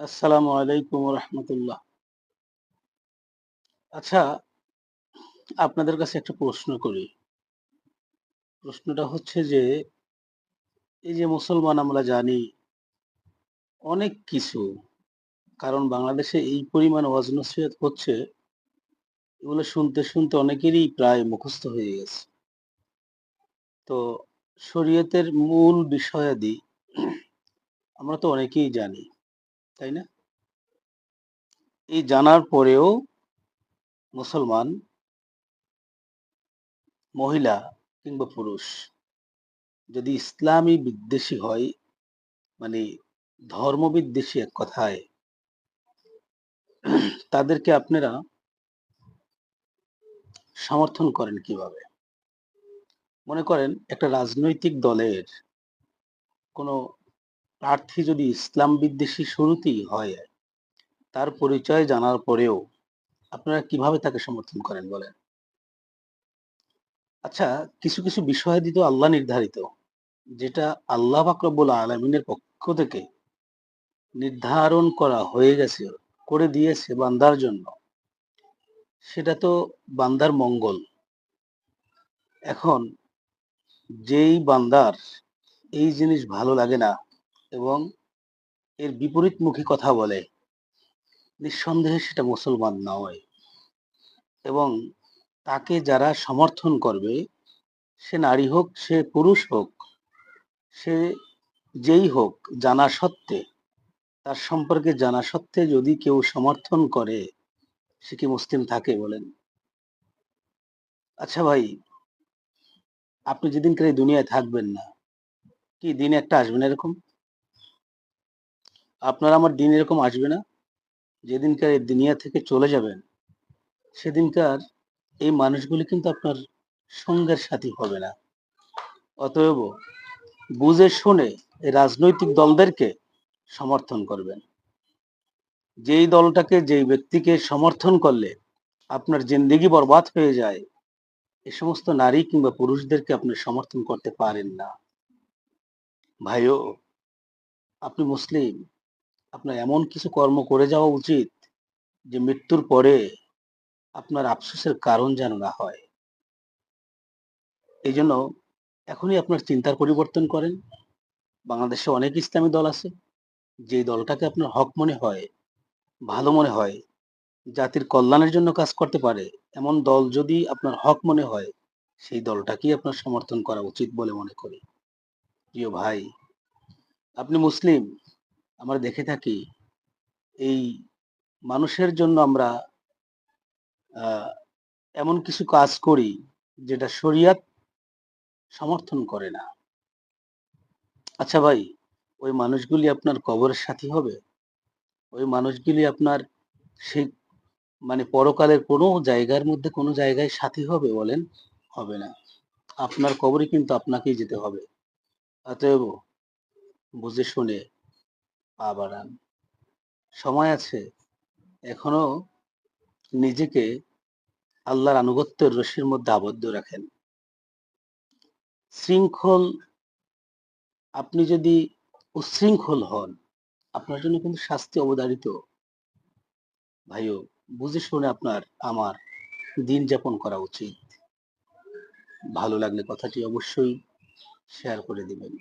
আসসালামু আলাইকুম রহমতুল্লাহ। আচ্ছা আপনাদের কাছে একটা প্রশ্ন করি। প্রশ্নটা হচ্ছে যে, এই যে মুসলমান আমরা জানি অনেক কিছু, কারণ বাংলাদেশে এই পরিমাণ ওয়াজ হচ্ছে এগুলো শুনতে শুনতে অনেকেরই প্রায় মুখস্থ হয়ে গেছে। তো শরীয়তের মূল বিষয়াদি আমরা তো অনেকেই জানি। তাই না? এই জানার পরেও মুসলমান মহিলা কিংবা পুরুষ যদি ইসলামী বিদ্বেষী হয় মানে ধর্ম বিদ্বেষী এক কথায়, তাদেরকে আপনারা সমর্থন করেন কীভাবে? মনে করেন একটা রাজনৈতিক দলের কোনো প্রার্থী যদি ইসলাম বিদ্বেষী শুরুতেই হয়, তার পরিচয় জানার পরেও আপনারা কীভাবে তাকে সমর্থন করেন বলেন? আচ্ছা কিছু কিছু বিষয় দিত আল্লাহ নির্ধারিত, যেটা আল্লাহ ফাকরবুল আলমিনের পক্ষ থেকে নির্ধারণ করা হয়ে গেছে, করে দিয়েছে বান্দার জন্য। সেটা তো বান্দার মঙ্গল। এখন, যেই বান্দার এই জিনিস ভালো লাগে না এবং এর বিপরীতমুখী কথা বলে। নিঃসন্দেহে সেটা মুসলমান নয় এবং তাকে যারা সমর্থন করবে, সে নারী হোক, সে পুরুষ হোক, সে যেই হোক, জানা সত্ত্বে, তার সম্পর্কে জানা সত্ত্বে যদি কেউ সমর্থন করে, সে কি মুসলিম থাকে বলেন? আচ্ছা ভাই, আপনি যেদিনকার এই দুনিয়ায় থাকবেন না, কি দিন একটা আসবেন এরকম? আপনার আমার দিন এরকম আসবে না। যেদিনকার এই দুনিয়া থেকে চলে যাবেন, সেদিনকার এই মানুষগুলি কিন্তু আপনার সঙ্গের সাথী হবে না। অতএব বুঝে শুনে রাজনৈতিক দলদেরকে সমর্থন করবেন। যেই দলটাকে, যেই ব্যক্তিকে সমর্থন করলে আপনার জিন্দিগি বরবাদ হয়ে যায়, এ সমস্ত নারী কিংবা পুরুষদেরকে আপনি সমর্থন করতে পারেন না। ভাইও, আপনি মুসলিম আপনার এমন কিছু কর্ম করে যাওয়া উচিত যে মৃত্যুর পরে আপনার আফসোসের কারণ যেন না হয়। এই জন্য এখনই আপনার চিন্তার পরিবর্তন করেন। বাংলাদেশে অনেক ইসলামী দল আছে যে দলটাকে আপনার হক মনে হয়, ভালো মনে হয়, জাতির কল্যাণের জন্য কাজ করতে পারে, এমন দল যদি আপনার হক মনে হয়, সেই দলটাকেই আপনার সমর্থন করা উচিত বলে মনে করি। প্রিয় ভাই, আপনি মুসলিম আমরা দেখে থাকি, এই মানুষের জন্য আমরা এমন কিছু কাজ করি যেটা শরিয়াত সমর্থন করে না। আচ্ছা ভাই, ওই মানুষগুলি আপনার কবরের সাথী হবে? ওই মানুষগুলি আপনার সেই মানে পরকালের কোনো জায়গার মধ্যে কোনো জায়গায় সাথী হবে বলেন? হবে না। আপনার কবরে কিন্তু আপনাকেই যেতে হবে। অতএব বুঝে শুনে পা বাড়ান। সময় আছে, এখনও নিজেকে আল্লাহর আনুগত্যের রশির মধ্যে আবদ্ধ রাখেন। শৃঙ্খল, আপনি যদি উশৃঙ্খল হন, আপনার জন্য কিন্তু শাস্তি অবধারিত। ভাইও, বুঝে শুনে আপনার, আমার দিন যাপন করা উচিত। ভালো লাগলে কথাটি অবশ্যই শেয়ার করে দিবেন।